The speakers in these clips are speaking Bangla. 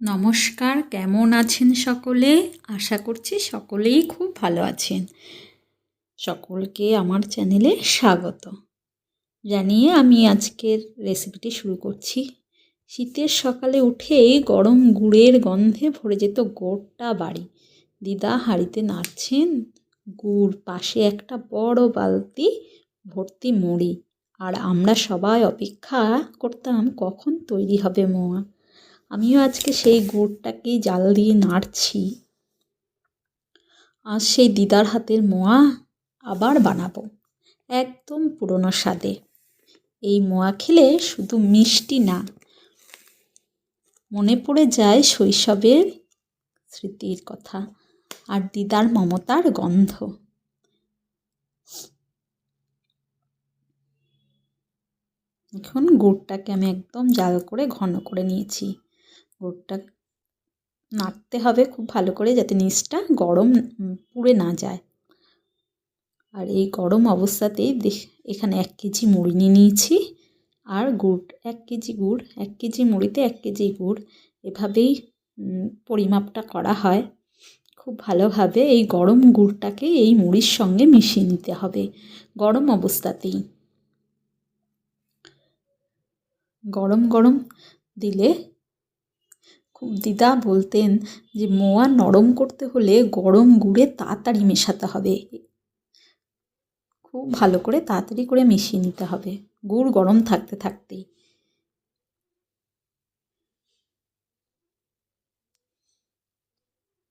নমস্কার, কেমন আছেন সকলে? আশা করছি সকলেই খুব ভালো আছেন। সকলকে আমার চ্যানেলে স্বাগত। জানিয়ে আমি আজকের রেসিপিটি শুরু করছি। শীতের সকালে উঠেই গরম গুড়ের গন্ধে ভরে যেত গোটা বাড়ি। দিদা হাঁড়িতে নাড়ছেন, গুড় পাশে একটা বড় বালতি ভর্তি মুড়ি। আর আমরা সবাই অপেক্ষা করতাম কখন তৈরি হবে মোয়া। আমিও আজকে সেই গুড়টাকেই জাল দিয়ে নাড়ছি। আর সেই দিদার হাতের মোয়া আবার বানাবো, একদম পুরনো স্বাদে। এই মোয়া খেলে শুধু মিষ্টি না, মনে পড়ে যায় শৈশবের স্মৃতির কথা আর দিদার মমতার গন্ধ। এখন গুড়টাকে আমি একদম জাল করে ঘন করে নিয়েছি। গুড়টা নাড়তে হবে খুব ভালো করে যাতে নিচটা গরম পুড়ে না যায়। আর এই গরম অবস্থাতেই এখানে এক কেজি মুড়ি নিয়ে নিয়েছি। আর গুড়, এক কেজি গুড়, এক কেজি মুড়িতে এক কেজি গুড়, এভাবেই পরিমাপটা করা হয়। খুব ভালোভাবে এই গরম গুড়টাকে এই মুড়ির সঙ্গে মিশিয়ে নিতে হবে গরম অবস্থাতেই। গরম গরম দিলে খুব দিদা বলতেন যে, মোয়া নরম করতে হলে গরম গুড়ে তাড়াতাড়ি মেশাতে হবে। খুব ভালো করে তাড়াতাড়ি করে মিশিয়ে নিতে হবে। গুড় গরম থাকতে থাকতেই।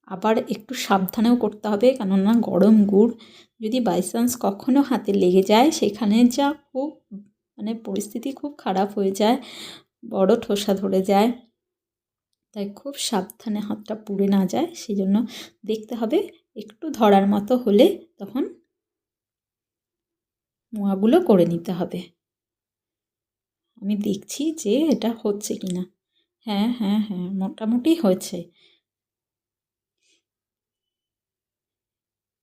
আবার একটু সাবধানেও করতে হবে, কেননা গরম গুড় যদি বাই চান্স কখনও হাতে লেগে যায়, সেখানে যা খুব মানে পরিস্থিতি খুব খারাপ হয়ে যায়, বড় ঠোসা ধরে যায়। তাই খুব সাবধানে হাতটা পুড়ে না যায়। সেই জন্য দেখতে হবে একটু ধরার মতো হলে তখন মোয়াগুলো করে নিতে হবে। আমি দেখছি যে এটা হচ্ছে কি না হ্যাঁ হ্যাঁ হ্যাঁ মোটামুটি হয়েছে।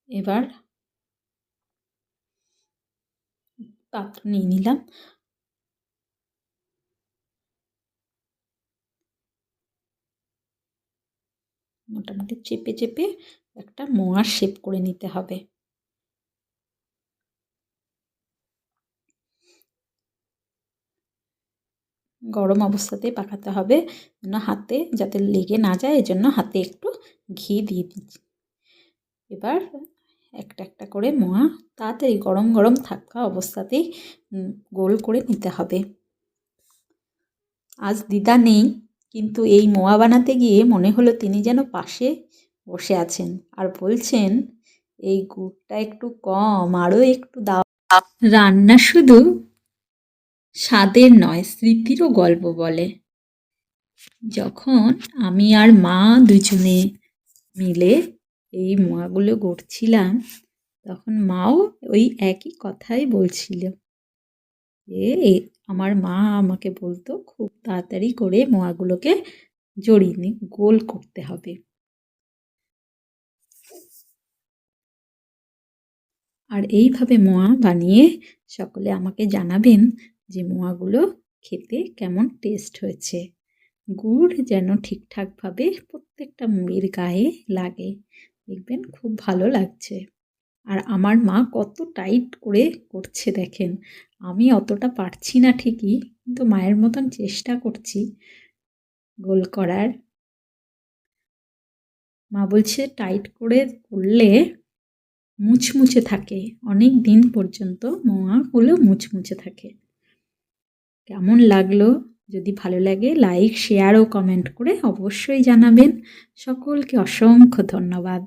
এবার পাত্র নিয়ে নিলাম। মোটামুটি চেপে চেপে একটা মোয়ার শেপ করে নিতে হবে। গরম অবস্থাতেই পাকাতে হবে যেন হাতে, যাতে লেগে না যায়, এজন্য হাতে একটু ঘি দিয়ে দিচ্ছি। এবার একটা একটা করে মোয়া তাড়াতাড়ি গরম গরম থাকা অবস্থাতেই গোল করে নিতে হবে। আজ দিদা নেই। কিন্তু এই মোয়া বানাতে গিয়ে মনে হলো তিনি যেন পাশে বসে আছেন আর বলছেন, এই গুড়টা একটু কম, আরও একটু দাও। রান্না শুধু স্বাদের নয়, স্মৃতিরও গল্প বলে। যখন আমি আর মা দুজনে মিলে এই মোয়াগুলো গড়ছিলাম, তখন মাও ওই একই কথাই বলছিল। এ আমার মা আমাকে বলতো, খুব তাড়াতাড়ি করে মোয়াগুলোকে জড়িয়ে নি, গোল করতে হবে। আর এইভাবে মোয়া বানিয়ে সকলে আমাকে জানাবেন যে মোয়াগুলো খেতে কেমন টেস্ট হয়েছে। গুড় যেন ঠিকঠাকভাবে প্রত্যেকটা মুড়ির গায়ে লাগে, দেখবেন খুব ভালো লাগছে। আর আমার মা কত টাইট করে করছে দেখেন। আমি অতটা পারছি না ঠিকই, কিন্তু মায়ের মতন চেষ্টা করছি গোল করার। মা বলছে, টাইট করে করলে মুচমুচে থাকে, অনেক দিন পর্যন্ত মোয়াগুলো মুচমুচে থাকে। কেমন লাগল? যদি ভালো লাগে লাইক শেয়ার ও কমেন্ট করে অবশ্যই জানাবেন। সকলকে অসংখ্য ধন্যবাদ।